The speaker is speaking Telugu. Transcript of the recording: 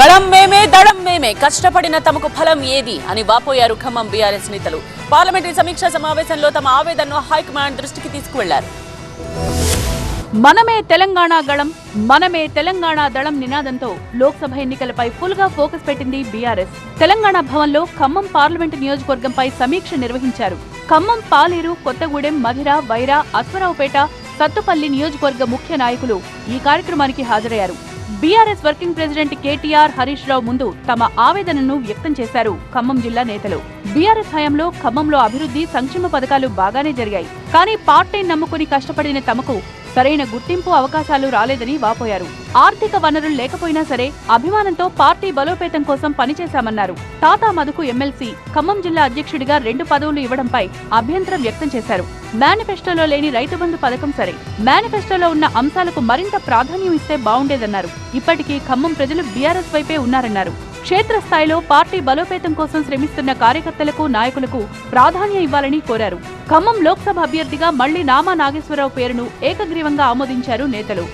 గళం మేమే దళం మేమే. కష్టపడిన తమకు ఫలం ఏది అని వాపోయారు ఖమ్మం బీఆర్ఎస్ నేతలు. పార్లమెంటరీ సమీక్షా సమావేశంలో తమ ఆవేదనను హైకమాండ్ దృష్టికి తీసుకువెళ్ళారు. మనమే తెలంగాణ గళం మనమే తెలంగాణ దళం నినాదంతో లోక్సభ ఎన్నికలపై ఫుల్గా ఫోకస్ పెట్టింది బీఆర్ఎస్. తెలంగాణ భవన్లో ఖమ్మం పార్లమెంటు నియోజకవర్గంపై సమీక్ష నిర్వహించారు. ఖమ్మం పాలేరు కొత్తగూడెం మధిర వైరా అశ్వరావుపేట సత్తుపల్లి నియోజకవర్గ ముఖ్య నాయకులు ఈ కార్యక్రమానికి హాజరయ్యారు. BRS working president KTR Harish Rao ముందు తమ ఆవేదనను వ్యక్తం చేశారు ఖమ్మం జిల్లా నేతలు. బీఆర్ఎస్ హయాంలో ఖమ్మంలో అభివృద్ధి సంక్షేమ పథకాలు బాగానే జరిగాయి. కానీ పార్టీని నమ్ముకుని కష్టపడిన తమకు సరైన గుర్తింపు అవకాశాలు రాలేదని వాపోయారు. ఆర్థిక వనరులు లేకపోయినా సరే అభిమానంతో పార్టీ బలోపేతం కోసం పనిచేశామన్నారు. తాతా మధుకు ఎమ్మెల్సీ ఖమ్మం జిల్లా అధ్యక్షుడిగా రెండు పదవులు ఇవ్వడంపై అభ్యంతరం వ్యక్తం చేశారు. మేనిఫెస్టోలో లేని రైతు బంధు పథకం సరే. మేనిఫెస్టోలో ఉన్న అంశాలకు మరింత ప్రాధాన్యం ఇస్తే బాగుండేదన్నారు. ఇప్పటికీ ఖమ్మం ప్రజలు బీఆర్ఎస్ వైపే ఉన్నారన్నారు. క్షేత్రస్థాయిలో పార్టీ బలోపేతం కోసం శ్రమిస్తున్న కార్యకర్తలకు నాయకులకు ప్రాధాన్యం ఇవ్వాలని కోరారు. ఖమ్మం లోక్సభ అభ్యర్థిగా మళ్ళీ నామా నాగేశ్వరరావు పేరును ఏకగ్రీవంగా ఆమోదించారు నేతలు.